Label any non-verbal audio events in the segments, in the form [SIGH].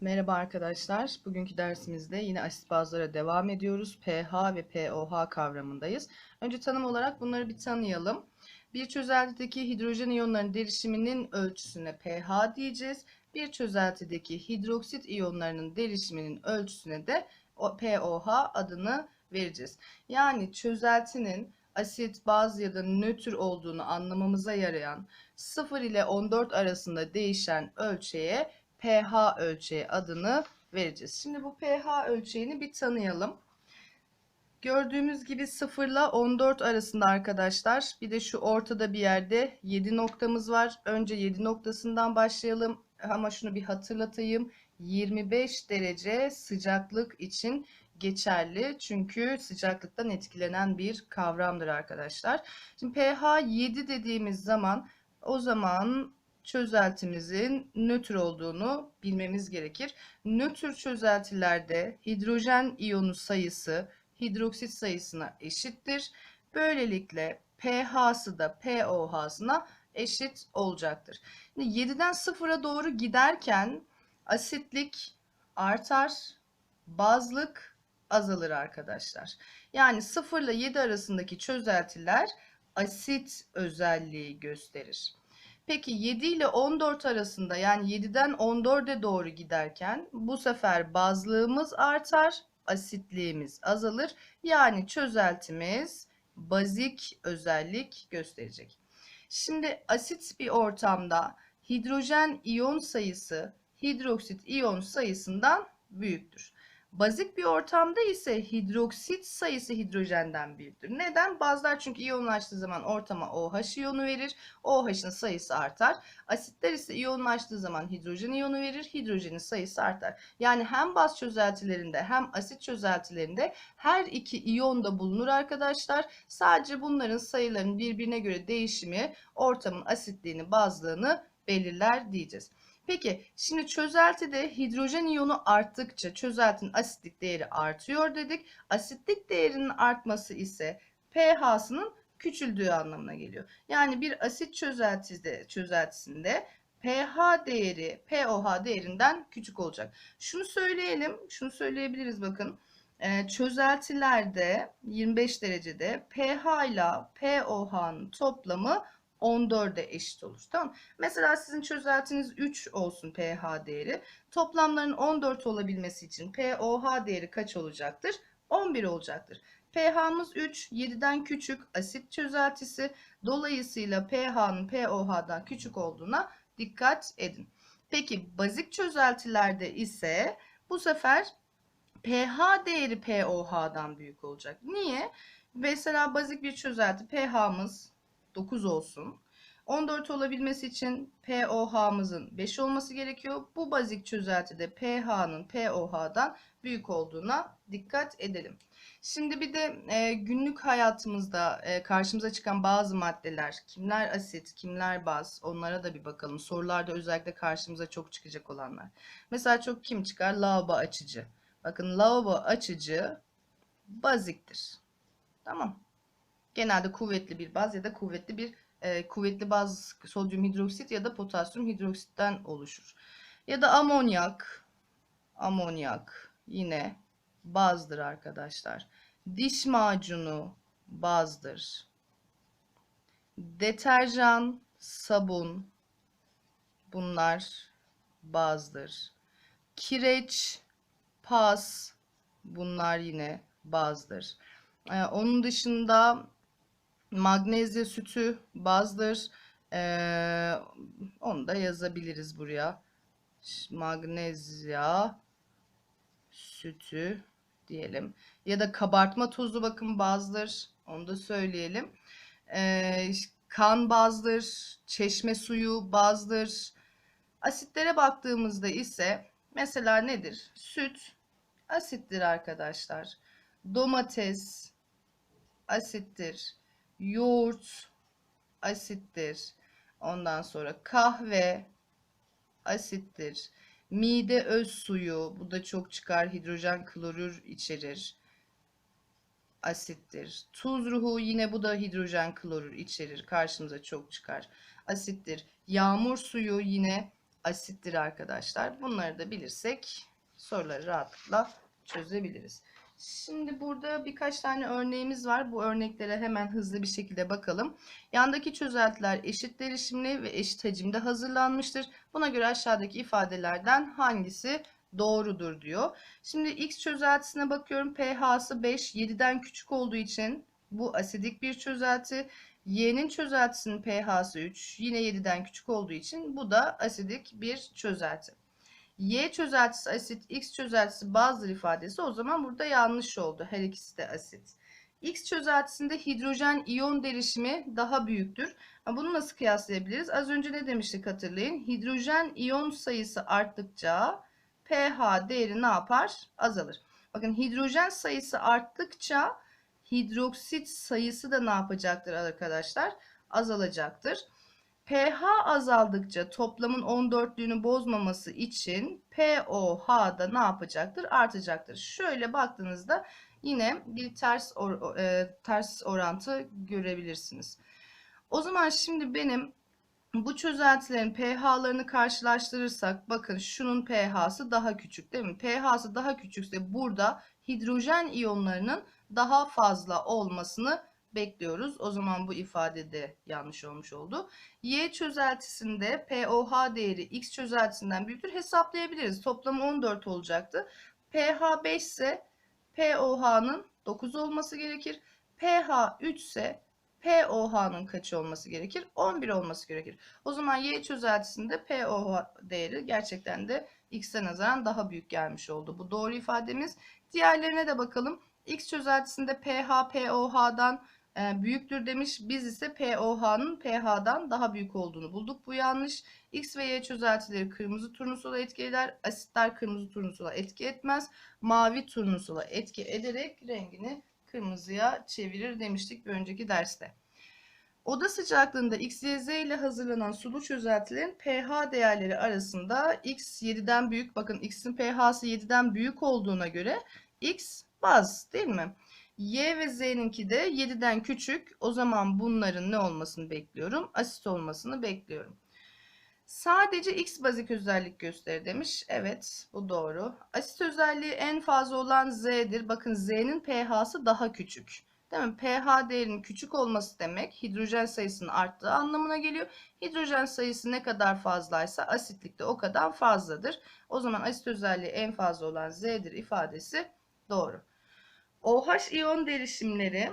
Merhaba arkadaşlar. Bugünkü dersimizde yine asit bazlara devam ediyoruz. pH ve pOH kavramındayız. Önce tanım olarak bunları bir tanıyalım. Bir çözeltideki hidrojen iyonlarının derişiminin ölçüsüne pH diyeceğiz. Bir çözeltideki hidroksit iyonlarının derişiminin ölçüsüne de pOH adını vereceğiz. Yani çözeltinin asit, baz ya da nötr olduğunu anlamamıza yarayan 0 ile 14 arasında değişen ölçeğe pH ölçeği adını vereceğiz. Şimdi bu pH ölçeğini bir tanıyalım. Gördüğümüz gibi 0 ile 14 arasında arkadaşlar. Bir de şu ortada bir yerde 7 noktamız var. Önce 7 noktasından başlayalım. Ama şunu bir hatırlatayım. 25 derece sıcaklık için geçerli. Çünkü sıcaklıktan etkilenen bir kavramdır arkadaşlar. Şimdi pH 7 dediğimiz zaman o zaman çözeltimizin nötr olduğunu bilmemiz gerekir. Nötr çözeltilerde hidrojen iyonu sayısı hidroksit sayısına eşittir. Böylelikle pH'sı da pOH'sına eşit olacaktır. Şimdi 7'den 0'a doğru giderken asitlik artar, bazlık azalır arkadaşlar. Yani 0 ile 7 arasındaki çözeltiler asit özelliği gösterir. Peki 7 ile 14 arasında yani 7'den 14'e doğru giderken bu sefer bazlığımız artar, asitliğimiz azalır. Yani çözeltimiz bazik özellik gösterecek. Şimdi asit bir ortamda hidrojen iyon sayısı hidroksit iyon sayısından büyüktür. Bazik bir ortamda ise hidroksit sayısı hidrojenden büyüktür. Neden? Bazlar çünkü iyonlaştığı zaman ortama OH iyonu verir. OH'ın sayısı artar. Asitler ise iyonlaştığı zaman hidrojen iyonu verir. Hidrojenin sayısı artar. Yani hem baz çözeltilerinde hem asit çözeltilerinde her iki iyon da bulunur arkadaşlar. Sadece bunların sayılarının birbirine göre değişimi ortamın asitliğini, bazlığını belirler diyeceğiz. Peki şimdi çözeltide hidrojen iyonu arttıkça çözeltinin asitlik değeri artıyor dedik. Asitlik değerinin artması ise pH'sının küçüldüğü anlamına geliyor. Yani bir asit çözeltide, çözeltisinde pH değeri pOH değerinden küçük olacak. Şunu söyleyelim, şunu söyleyebiliriz bakın. Ee, çözeltilerde 25 derecede pH ile pOH'nın toplamı 14'e eşit olur. Tamam. Mesela sizin çözeltiniz 3 olsun pH değeri. Toplamların 14 olabilmesi için pOH değeri kaç olacaktır? 11 olacaktır. pH'mız 3, 7'den küçük asit çözeltisi. Dolayısıyla pH'nın pOH'dan küçük olduğuna dikkat edin. Peki bazik çözeltilerde ise bu sefer pH değeri pOH'dan büyük olacak. Niye? Mesela bazik bir çözelti pH'mız 9 olsun. 14 olabilmesi için pOH'mızın 5 olması gerekiyor. Bu bazik çözeltide pH'nın pOH'dan büyük olduğuna dikkat edelim. Şimdi bir de e, günlük hayatımızda e, karşımıza çıkan bazı maddeler, kimler asit, kimler baz, onlara da bir bakalım. Sorularda özellikle karşımıza çok çıkacak olanlar. Mesela çok kim çıkar? Lavabo açıcı. Bakın lavabo açıcı baziktir. Tamam. Genelde kuvvetli bir baz ya da kuvvetli bir e, kuvvetli baz sodyum hidroksit ya da potasyum hidroksitten oluşur. Ya da amonyak. Amonyak yine bazdır arkadaşlar. Diş macunu bazdır. Deterjan, sabun bunlar bazdır. Kireç, pas bunlar yine bazdır. Ee, onun dışında Magnezya sütü bazdır. Ee, onu da yazabiliriz buraya. Magnezya sütü diyelim. Ya da kabartma tozu bakın bazdır. Onu da söyleyelim. Ee, kan bazdır. Çeşme suyu bazdır. Asitlere baktığımızda ise mesela nedir? Süt asittir arkadaşlar. Domates asittir yoğurt asittir. Ondan sonra kahve asittir. Mide öz suyu, bu da çok çıkar, hidrojen klorür içerir. Asittir. Tuz ruhu yine bu da hidrojen klorür içerir. Karşımıza çok çıkar. Asittir. Yağmur suyu yine asittir arkadaşlar. Bunları da bilirsek soruları rahatlıkla çözebiliriz. Şimdi burada birkaç tane örneğimiz var. Bu örneklere hemen hızlı bir şekilde bakalım. Yandaki çözeltiler eşit derişimli ve eşit hacimde hazırlanmıştır. Buna göre aşağıdaki ifadelerden hangisi doğrudur diyor. Şimdi X çözeltisine bakıyorum. pH'sı 5, 7'den küçük olduğu için bu asidik bir çözelti. Y'nin çözeltisinin pH'sı 3, yine 7'den küçük olduğu için bu da asidik bir çözelti. Y çözeltisi asit, X çözeltisi bazdır ifadesi o zaman burada yanlış oldu. Her ikisi de asit. X çözeltisinde hidrojen iyon derişimi daha büyüktür. Bunu nasıl kıyaslayabiliriz? Az önce ne demiştik hatırlayın. Hidrojen iyon sayısı arttıkça pH değeri ne yapar? Azalır. Bakın hidrojen sayısı arttıkça hidroksit sayısı da ne yapacaktır arkadaşlar? Azalacaktır pH azaldıkça toplamın 14'lüğünü bozmaması için pOH da ne yapacaktır? Artacaktır. Şöyle baktığınızda yine bir ters or e, ters orantı görebilirsiniz. O zaman şimdi benim bu çözeltilerin pH'larını karşılaştırırsak bakın şunun pH'sı daha küçük değil mi? pH'sı daha küçükse burada hidrojen iyonlarının daha fazla olmasını bekliyoruz. O zaman bu ifade de yanlış olmuş oldu. Y çözeltisinde pOH değeri X çözeltisinden büyüktür. Hesaplayabiliriz. Toplamı 14 olacaktı. pH 5 ise pOH'nın 9 olması gerekir. pH 3 ise pOH'nın kaç olması gerekir? 11 olması gerekir. O zaman Y çözeltisinde pOH değeri gerçekten de X'e nazaran daha büyük gelmiş oldu. Bu doğru ifademiz. Diğerlerine de bakalım. X çözeltisinde pH pOH'dan e, büyüktür demiş. Biz ise POH'nın pH'dan daha büyük olduğunu bulduk. Bu yanlış. X ve Y çözeltileri kırmızı turnusula etki eder. Asitler kırmızı turnusula etki etmez. Mavi turnusula etki ederek rengini kırmızıya çevirir demiştik bir önceki derste. Oda sıcaklığında X, Y, Z ile hazırlanan sulu çözeltilerin pH değerleri arasında X 7'den büyük. Bakın X'in pH'sı 7'den büyük olduğuna göre X baz değil mi? Y ve Z'ninki de 7'den küçük. O zaman bunların ne olmasını bekliyorum? Asit olmasını bekliyorum. Sadece X bazik özellik gösterir demiş. Evet bu doğru. Asit özelliği en fazla olan Z'dir. Bakın Z'nin pH'sı daha küçük. Değil mi? pH değerinin küçük olması demek hidrojen sayısının arttığı anlamına geliyor. Hidrojen sayısı ne kadar fazlaysa asitlik de o kadar fazladır. O zaman asit özelliği en fazla olan Z'dir ifadesi doğru. OH iyon derişimleri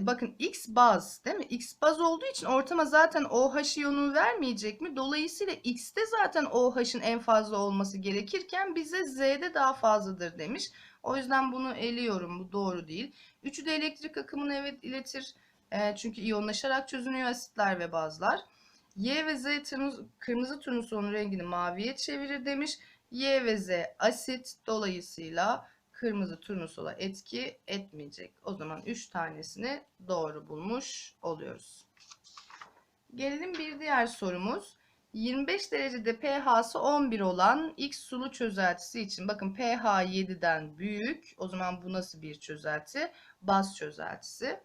bakın X baz değil mi? X baz olduğu için ortama zaten OH iyonunu vermeyecek mi? Dolayısıyla X'te zaten OH'ın en fazla olması gerekirken bize Z'de daha fazladır demiş. O yüzden bunu eliyorum. Bu doğru değil. Üçü de elektrik akımını evet iletir. E, çünkü iyonlaşarak çözünüyor asitler ve bazlar. Y ve Z tırmızı, kırmızı turnusolun rengini maviye çevirir demiş. Y ve Z asit dolayısıyla kırmızı turnusola etki etmeyecek. O zaman 3 tanesini doğru bulmuş oluyoruz. Gelelim bir diğer sorumuz. 25 derecede pH'sı 11 olan X sulu çözeltisi için bakın pH 7'den büyük. O zaman bu nasıl bir çözelti? Baz çözeltisi.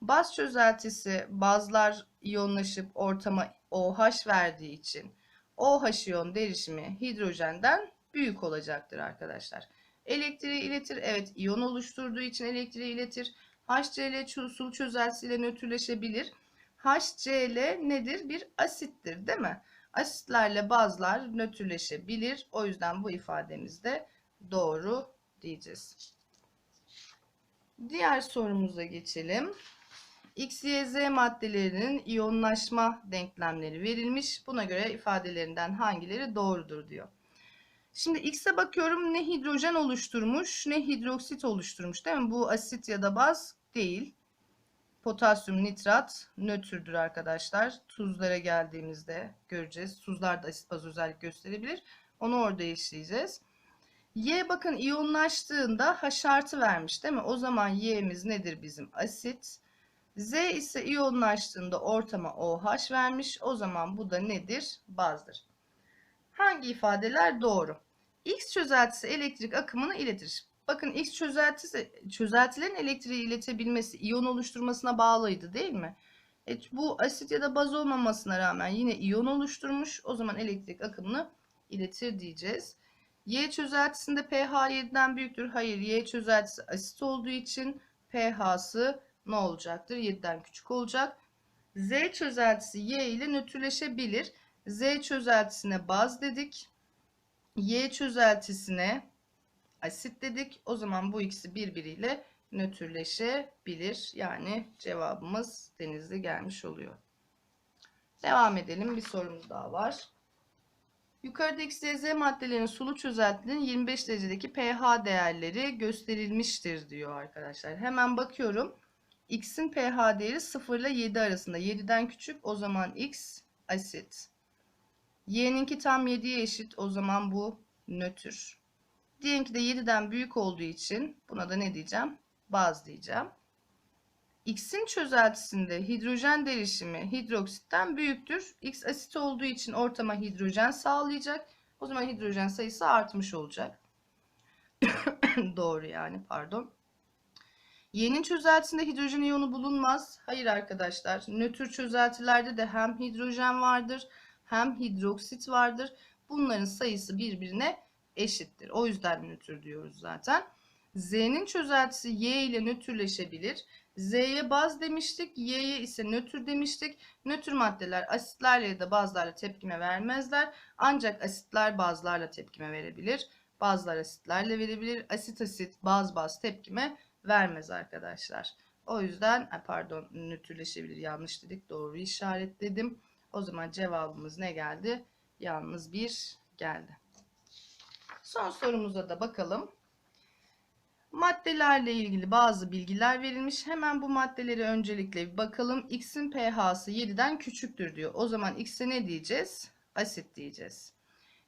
Baz çözeltisi bazlar iyonlaşıp ortama OH verdiği için OH iyon derişimi hidrojenden büyük olacaktır arkadaşlar. Elektriği iletir. Evet iyon oluşturduğu için elektriği iletir. HCl sulu çözeltisiyle nötrleşebilir. HCl nedir? Bir asittir değil mi? Asitlerle bazlar nötrleşebilir. O yüzden bu ifademiz de doğru diyeceğiz. Diğer sorumuza geçelim. X, Y, Z maddelerinin iyonlaşma denklemleri verilmiş. Buna göre ifadelerinden hangileri doğrudur diyor. Şimdi X'e bakıyorum ne hidrojen oluşturmuş ne hidroksit oluşturmuş değil mi? Bu asit ya da baz değil. Potasyum nitrat nötrdür arkadaşlar. Tuzlara geldiğimizde göreceğiz. Tuzlar da asit baz özellik gösterebilir. Onu orada işleyeceğiz. Y bakın iyonlaştığında H artı vermiş değil mi? O zaman Y'miz nedir bizim? Asit. Z ise iyonlaştığında ortama OH vermiş. O zaman bu da nedir? Bazdır. Hangi ifadeler doğru? X çözeltisi elektrik akımını iletir. Bakın X çözeltisi çözeltilerin elektriği iletebilmesi iyon oluşturmasına bağlıydı değil mi? E, bu asit ya da baz olmamasına rağmen yine iyon oluşturmuş. O zaman elektrik akımını iletir diyeceğiz. Y çözeltisinde pH 7'den büyüktür. Hayır, Y çözeltisi asit olduğu için pH'sı ne olacaktır? 7'den küçük olacak. Z çözeltisi Y ile nötrleşebilir. Z çözeltisine baz dedik. Y çözeltisine asit dedik. O zaman bu ikisi birbiriyle nötrleşebilir. Yani cevabımız denizli gelmiş oluyor. Devam edelim. Bir sorumuz daha var. Yukarıdaki XYZ maddelerin sulu çözeltinin 25 derecedeki pH değerleri gösterilmiştir diyor arkadaşlar. Hemen bakıyorum. X'in pH değeri 0 ile 7 arasında. 7'den küçük o zaman X asit. Y'ninki tam 7'ye eşit o zaman bu nötr. Diyelim de 7'den büyük olduğu için buna da ne diyeceğim? Baz diyeceğim. X'in çözeltisinde hidrojen derişimi hidroksitten büyüktür. X asit olduğu için ortama hidrojen sağlayacak. O zaman hidrojen sayısı artmış olacak. [COUGHS] Doğru yani pardon. Y'nin çözeltisinde hidrojen iyonu bulunmaz. Hayır arkadaşlar. Nötr çözeltilerde de hem hidrojen vardır hem hidroksit vardır. Bunların sayısı birbirine eşittir. O yüzden nötr diyoruz zaten. Z'nin çözeltisi Y ile nötrleşebilir. Z'ye baz demiştik, Y'ye ise nötr demiştik. Nötr maddeler asitlerle ya da bazlarla tepkime vermezler. Ancak asitler bazlarla tepkime verebilir. Bazlar asitlerle verebilir. Asit asit, baz baz tepkime vermez arkadaşlar. O yüzden pardon nötrleşebilir yanlış dedik doğru işaretledim. O zaman cevabımız ne geldi? Yalnız bir geldi. Son sorumuza da bakalım. Maddelerle ilgili bazı bilgiler verilmiş. Hemen bu maddeleri öncelikle bir bakalım. X'in pH'sı 7'den küçüktür diyor. O zaman X'e ne diyeceğiz? Asit diyeceğiz.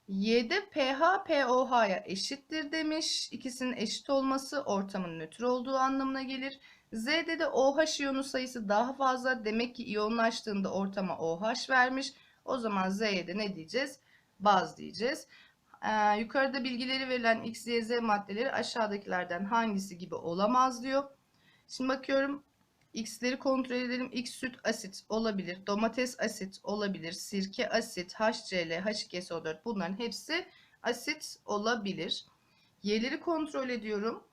Y'de pH pOH'ya eşittir demiş. İkisinin eşit olması ortamın nötr olduğu anlamına gelir. Z'de de OH iyonu sayısı daha fazla. Demek ki iyonlaştığında ortama OH vermiş. O zaman Z'ye de ne diyeceğiz? Baz diyeceğiz. Ee, yukarıda bilgileri verilen X, Y, Z maddeleri aşağıdakilerden hangisi gibi olamaz diyor. Şimdi bakıyorum. X'leri kontrol edelim. X süt asit olabilir. Domates asit olabilir. Sirke asit, HCl, H2SO4 bunların hepsi asit olabilir. Y'leri kontrol ediyorum.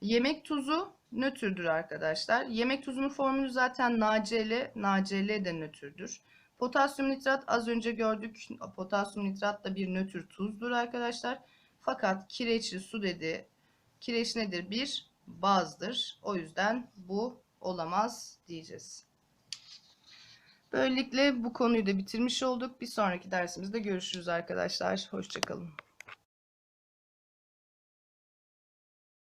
Yemek tuzu nötrdür arkadaşlar. Yemek tuzunun formülü zaten NaCl. NaCl de nötrdür. Potasyum nitrat az önce gördük. Potasyum nitrat da bir nötr tuzdur arkadaşlar. Fakat kireçli su dedi. Kireç nedir? Bir bazdır. O yüzden bu olamaz diyeceğiz. Böylelikle bu konuyu da bitirmiş olduk. Bir sonraki dersimizde görüşürüz arkadaşlar. Hoşçakalın.